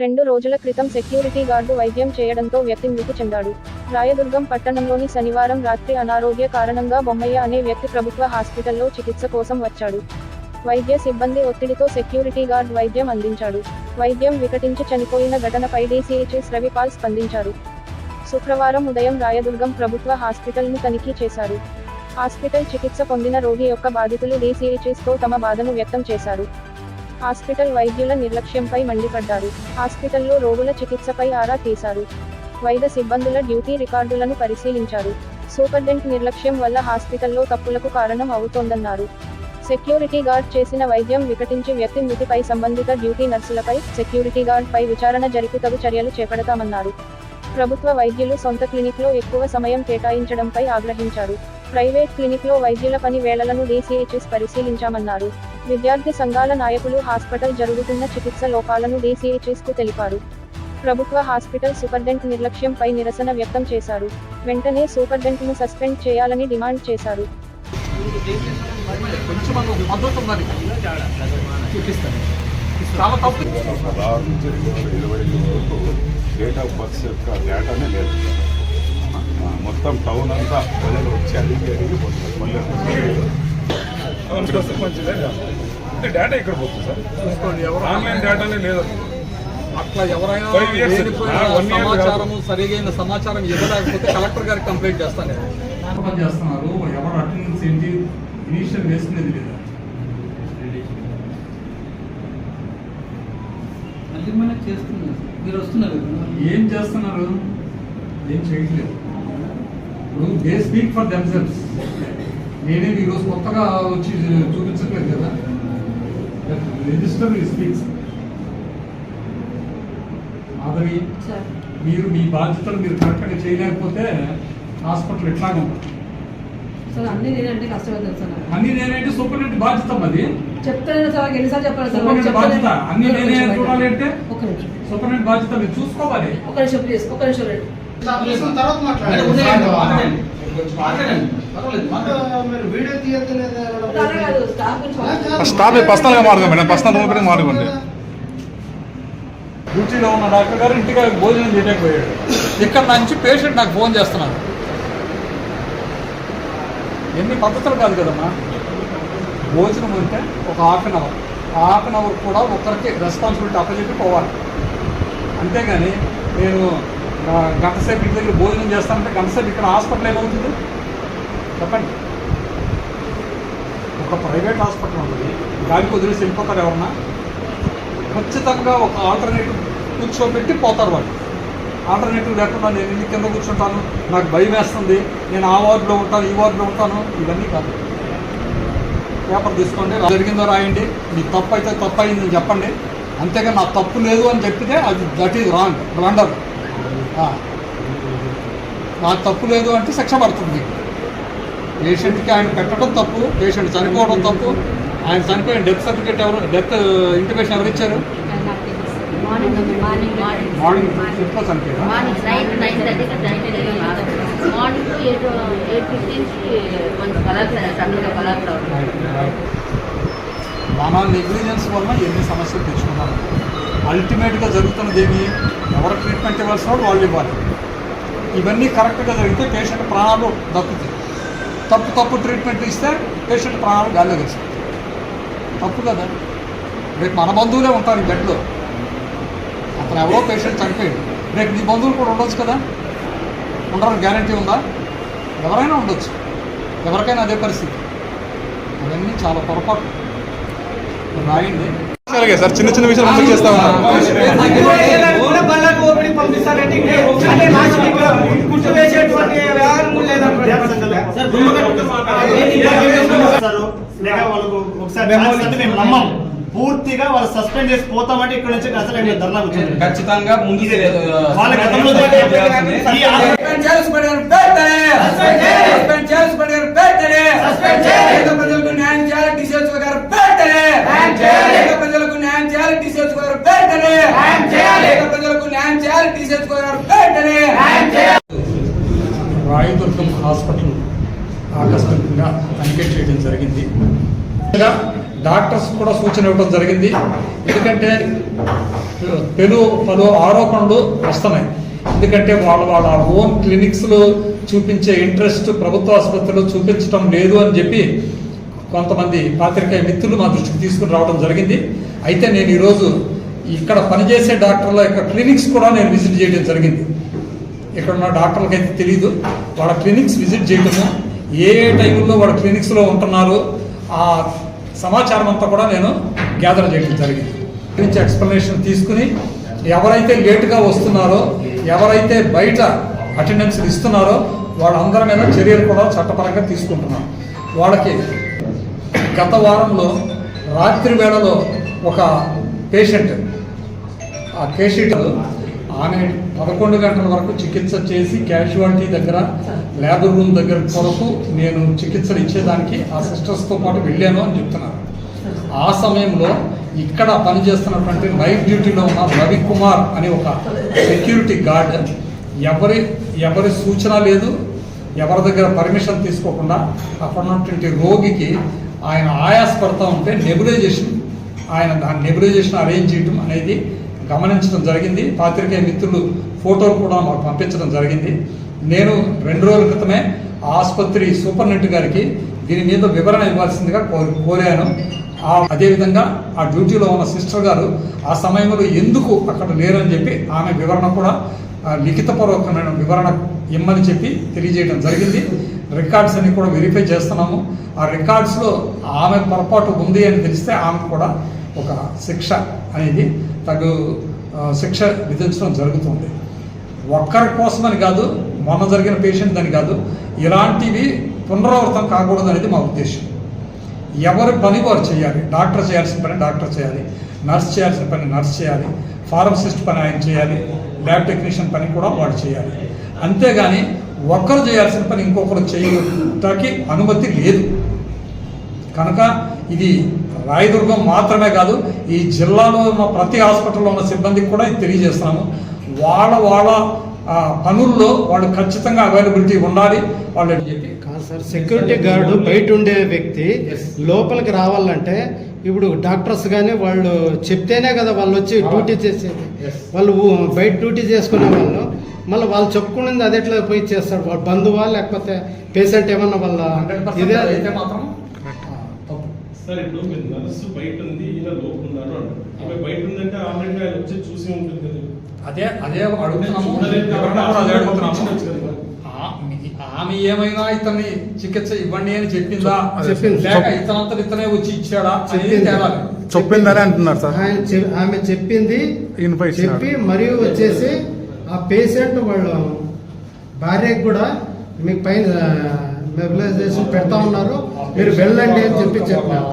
రెండు రోజుల క్రితం సెక్యూరిటీ గార్డు వైద్యం చేయడంతో వ్యక్తి మృతి చెందాడు. రాయదుర్గం పట్టణంలోని శనివారం రాత్రి అనారోగ్య కారణంగా బొమ్మయ్య అనే వ్యక్తి ప్రభుత్వ హాస్పిటల్లో చికిత్స కోసం వచ్చాడు. వైద్య సిబ్బంది ఒత్తిడితో సెక్యూరిటీ గార్డ్ వైద్యం అందించాడు. వైద్యం వికటించి చనిపోయిన ఘటనపై డీసీహెచ్ఎస్ రవిపాల్ స్పందించారు. శుక్రవారం ఉదయం రాయదుర్గం ప్రభుత్వ హాస్పిటల్ను తనిఖీ చేశారు. హాస్పిటల్ చికిత్స పొందిన రోగి యొక్క బాధితులు డీసీహెచ్ఎస్తో తమ బాధను వ్యక్తం చేశారు. హాస్పిటల్ వైద్యుల నిర్లక్ష్యంపై మండిపడ్డారు. హాస్పిటల్లో రోగుల చికిత్సపై ఆరా తీశారు. వైద్య సిబ్బందుల డ్యూటీ రికార్డులను పరిశీలించారు. సూపర్డెంట్ నిర్లక్ష్యం వల్ల హాస్పిటల్లో తప్పులకు కారణం అవుతోందన్నారు. సెక్యూరిటీ గార్డ్ చేసిన వైద్యం వికటించి వ్యక్తి మృతిపై సంబంధిత డ్యూటీ నర్సులపై సెక్యూరిటీ గార్డ్పై విచారణ జరిపి తగు చర్యలు చేపడతామన్నారు. ప్రభుత్వ వైద్యులు సొంత క్లినిక్లో ఎక్కువ సమయం కేటాయించడంపై ఆగ్రహించారు. ప్రైవేట్ క్లినిక్లో వైద్యుల పని వేళలను డీసీహెచ్ఎస్ పరిశీలించామన్నారు. విద్యార్థి సంఘాల నాయకులు హాస్పిటల్ జరుగుతున్న చికిత్స లోపాలను DCHS కు తెలిపారు ప్రభుత్వ హాస్పిటల్ సూపర్డెంట్ నిర్లక్ష్యంపై నిరసన వ్యక్తం చేశారు వెంటనే సూపర్డెంట్ను సస్పెండ్ చేయాలని డిమాండ్ చేశారు డేట్ ఆఫ్ బర్త్ యొక్క డేటానే లేదు మొత్తం టౌన్ అంతా ప్రజలు వచ్చి అడిగి అడిగి పోతున్నారు మళ్ళీ అంటే డేటా ఇక్కడ పోతుంది సార్? చూసుకోండి ఎవరు ఆన్లైన్ డేటానే లేదు? అట్లా ఎవరైనా Five years. లేనిపోయిన ఆ, one year సమాచారం సరిగైన సమాచారం ఇవ్వలేకపోతే కలెక్టర్ గారికి కంప్లైంట్ చేస్తాను నేను పని చేస్తున్నారు. ఎవరు అటెండెన్స్ ఏంటి? ఇనిషియల్ వేసుకునేది లేదా? మనకు మీరు వస్తున్నారు. ఏం చేస్తున్నారు? ఏం చేయట్లేదు. ఇప్పుడు దే స్పీక్ ఫర్ దెమ్సెల్స్ నేనే ఈరోజు కొత్తగా వచ్చి చూపించట్లేదు కదా రిజిస్టర్ స్పీక్స్ మాధవి మీరు మీ బాధ్యతలు మీరు కరెక్ట్గా చేయలేకపోతే హాస్పిటల్ ఎట్లాగా అన్ని నేనంటే కష్టపడతాను సార్. అన్ని నేనంటే సూపరింటెండెంట్ బాధ్యత అది చెప్తాను సార్ ఎన్నిసార్లు చెప్పాలి. బాధ్యత అన్ని ఒక్క నేనే నిమిషం చూడాలి అంటే ఒక్క నిమిషం సూపరింటెండెంట్ బాధ్యత మీరు చూసుకోవాలి ఒక్క నిమిషం ప్లీజ్ ఒక్క నిమిషం రండి తర్వాత మాట్లాడండి. స్టాఫ్ పర్సనల్గా మాట్లాడదాం మేడం. పర్సనల్ రూమ్ మాట్లాడుకోండి. డ్యూటీలో ఉన్న డాక్టర్ గారు ఇంటికి భోజనం చేయలేకపోయాడు. ఇక్కడ నుంచి పేషెంట్ నాకు ఫోన్ చేస్తున్నాడు ఎన్ని పద్ధతులు కాదు కదమ్మా? భోజనం అంటే ఒక half an hour half an hour కూడా ఒకరికి రెస్పాన్సిబిలిటీ అప్పచెప్పి పోవాలి. అంతేగాని నేను ఆ, గంట సేపు ఇంటి దగ్గర భోజనం చేస్తానంటే గంట సేపు ఇక్కడ హాస్పిటల్ ఏమవుతుంది? చెప్పండి. ఒక ప్రైవేట్ హాస్పిటల్ ఉంటుంది దానికి వదిలేసి వెళ్ళిపోతారు ఎవరన్నా? ఖచ్చితంగా ఒక ఆల్టర్నేటివ్ కూర్చోబెట్టి పోతారు వాళ్ళు. ఆల్టర్నేటివ్ లేకుండా నేను ఇన్ని కింద కూర్చుంటాను. నాకు భయం వేస్తుంది. నేను ఆ వార్డులో ఉంటాను ఈ వార్డులో ఉంటాను. ఇవన్నీ కాదు. పేపర్ తీసుకోండి. జరిగిందో రాయండి. మీ తప్పు అయితే తప్పు అయిందని చెప్పండి. అంతేగా నా తప్పు లేదు అని చెప్పితే అది దట్ ఈజ్ రాంగ్ బ్లండర్ నా తప్పు లేదు అంటే శిక్ష పడుతుంది. పేషెంట్కి ఆయన పెట్టడం తప్పు పేషెంట్ చనిపోవడం తప్పు. ఆయన చనిపోయిన డెత్ సర్టిఫికేట్ ఎవరు డెత్ ఇంటిమేషన్ ఎవరు ఇచ్చారు? మార్నింగ్ మార్నింగ్ మార్నింగ్ మార్నింగ్ ఇంట్లో చనిపోయారు? మన నెగ్లిజెన్స్ వల్ల ఎన్ని సమస్యలు తెచ్చుకున్నారు? అల్టిమేట్గా జరుగుతున్నది ఏమి? ఎవరు ట్రీట్మెంట్ ఇవ్వాల్సిన వాళ్ళు ఇవ్వాలి. ఇవన్నీ కరెక్ట్గా జరిగితే పేషెంట్ ప్రాణాలు దక్కుతాయి. తప్పు తప్పు ట్రీట్మెంట్ ఇస్తే పేషెంట్ ప్రాణాలు గాల్లో కలిసి తప్పు కదా రేపు మన బంధువులే ఉంటారు ఈ బెడ్లో అతను ఎవరో పేషెంట్ చనిపోయాడు రేపు నీ బంధువులు కూడా ఉండొచ్చు కదా ఉండడానికి గ్యారంటీ ఉందా ఎవరైనా ఉండొచ్చు ఎవరికైనా అదే పరిస్థితి అవన్నీ చాలా పొరపాటు రాయండి సార్ చిన్న చిన్న విషయాలు పూర్తిగా వాళ్ళు సస్పెండ్ చేసి పోతామంటే ఇక్కడ నుంచి అసలు ధర్నా కూర్చోండి ఖచ్చితంగా ముందు హాస్పిటల్ ఆకస్మికంగా తనిఖీ చేయడం జరిగింది. ఇలా డాక్టర్స్ కూడా సూచన ఇవ్వడం జరిగింది. ఎందుకంటే పెను పలు ఆరోపణలు వస్తున్నాయి. ఎందుకంటే వాళ్ళ వాళ్ళ ఓన్ క్లినిక్స్లో చూపించే ఇంట్రెస్ట్ ప్రభుత్వ ఆసుపత్రిలో చూపించడం లేదు అని చెప్పి కొంతమంది పాత్రికేయ మిత్రులు మా దృష్టికి తీసుకుని రావడం జరిగింది. అయితే నేను ఈరోజు ఇక్కడ పనిచేసే డాక్టర్ల యొక్క క్లినిక్స్ కూడా నేను విజిట్ చేయడం జరిగింది. ఇక్కడ ఉన్న డాక్టర్లకు అయితే తెలియదు వాళ్ళ క్లినిక్స్ విజిట్ చేయటము ఏ ఏ టైంలో వాళ్ళ క్లినిక్స్లో ఉంటున్నారు ఆ సమాచారం అంతా కూడా నేను గ్యాదర్ చేయడం జరిగింది. గురించి ఎక్స్ప్లెనేషన్ తీసుకుని ఎవరైతే లేటుగా వస్తున్నారో ఎవరైతే బయట అటెండెన్స్ ఇస్తున్నారో వాళ్ళందరి మీద చర్యలు కూడా చట్టపరంగా తీసుకుంటున్నాం. వాళ్ళకి గత వారంలో రాత్రి వేళలో ఒక పేషెంట్ ఆ కేసీటర్ ఆమె పదకొండు గంటల వరకు చికిత్స చేసి క్యాజువాలిటీ దగ్గర లేబర్ రూమ్ దగ్గర కొరకు నేను చికిత్సలు ఇచ్చేదానికి ఆ సిస్టర్స్తో పాటు వెళ్ళాను అని చెప్తున్నాను ఆ సమయంలో ఇక్కడ పనిచేస్తున్నటువంటి నైట్ డ్యూటీలో ఉన్న రవి కుమార్ అనే ఒక సెక్యూరిటీ గార్డ్ ఎవరి ఎవరి సూచన లేదు ఎవరి దగ్గర పర్మిషన్ తీసుకోకుండా అక్కడ ఉన్నటువంటి రోగికి ఆయన ఆయాస్ పడతా ఉంటే నెబులైజేషన్ ఆయన దాని నెబులైజేషన్ అరేంజ్ చేయడం అనేది గమనించడం జరిగింది. పాత్రికేయ మిత్రులు ఫోటోలు కూడా మాకు పంపించడం జరిగింది. నేను రెండు రోజుల క్రితమే ఆసుపత్రి సూపరింటెండెంట్ గారికి దీని మీద వివరణ ఇవ్వాల్సిందిగా కోరి కోరాను. అదేవిధంగా ఆ డ్యూటీలో ఉన్న సిస్టర్ గారు ఆ సమయంలో ఎందుకు అక్కడ లేరని చెప్పి ఆమె వివరణ కూడా లిఖితపూర్వకమైన వివరణ ఇమ్మని చెప్పి తెలియజేయడం జరిగింది. రికార్డ్స్ అన్ని కూడా వెరిఫై చేస్తున్నాము. ఆ రికార్డ్స్లో ఆమె పొరపాటు ఉంది అని తెలిస్తే ఆమె కూడా ఒక శిక్ష అనేది తగు శిక్ష విధించడం జరుగుతుంది. ఒక్కరి కోసమని కాదు మొన్న జరిగిన పేషెంట్ అని కాదు ఇలాంటివి పునరావృతం కాకూడదు అనేది మా ఉద్దేశం. ఎవరి పని వారు చేయాలి డాక్టర్ చేయాల్సిన పని డాక్టర్ చేయాలి నర్స్ చేయాల్సిన పని నర్స్ చేయాలి ఫార్మసిస్ట్ పని ఆయన చేయాలి ల్యాబ్ టెక్నీషియన్ పని కూడా వాడు చేయాలి. అంతేగాని ఒక్కరు చేయాల్సిన పని ఇంకొకరు చేయటానికి అనుమతి లేదు. కనుక ఇది రాయదుర్గం మాత్రమే కాదు ఈ జిల్లాలో ఉన్న ప్రతి హాస్పిటల్లో ఉన్న సిబ్బందికి కూడా ఇది తెలియజేస్తున్నాము. వాళ్ళ వాళ్ళ పనుల్లో వాళ్ళు ఖచ్చితంగా అవైలబిలిటీ ఉండాలి. వాళ్ళు చెప్పి కాదు సార్ సెక్యూరిటీ గార్డు బయట ఉండే వ్యక్తి లోపలికి రావాలంటే ఇప్పుడు డాక్టర్స్ కానీ వాళ్ళు చెప్తేనే కదా వాళ్ళు వచ్చి డ్యూటీ చేసేది. వాళ్ళు బయట డ్యూటీ చేసుకునే వాళ్ళు మళ్ళీ వాళ్ళు చెప్పుకున్నది అది ఎట్లా పోయి చేస్తాడు. వాళ్ళ బంధువా లేకపోతే పేషెంట్ ఏమన్నా వాళ్ళ ఇదే? అయితే మాత్రం సార్ ఇప్పుడు మీరు నర్సు బయట ఉంది ఈయన లోపల ఉన్నారు అంటారు ఆమె బయట ఉందంటే ఆల్రెడీ ఆయన వచ్చి చూసి ఉంటుంది కదా. అదే అదే అడుగుతున్నాము. ఆమె ఏమైనా ఇతన్ని చికిత్స ఇవ్వండి అని చెప్పిందా? చెప్పింది. లేక ఇతనంతా ఇతనే వచ్చి ఇచ్చాడా? అనేది చెప్పిందని అంటున్నారు సార్. ఆమె చెప్పింది. చెప్పి మరియు వచ్చేసి ఆ పేషెంట్ వాళ్ళు భార్యకు కూడా మీకు పైన మెబిలైజేషన్ పెడతా ఉన్నారు. మీరు వెళ్ళండి అని చెప్పి చెప్పారు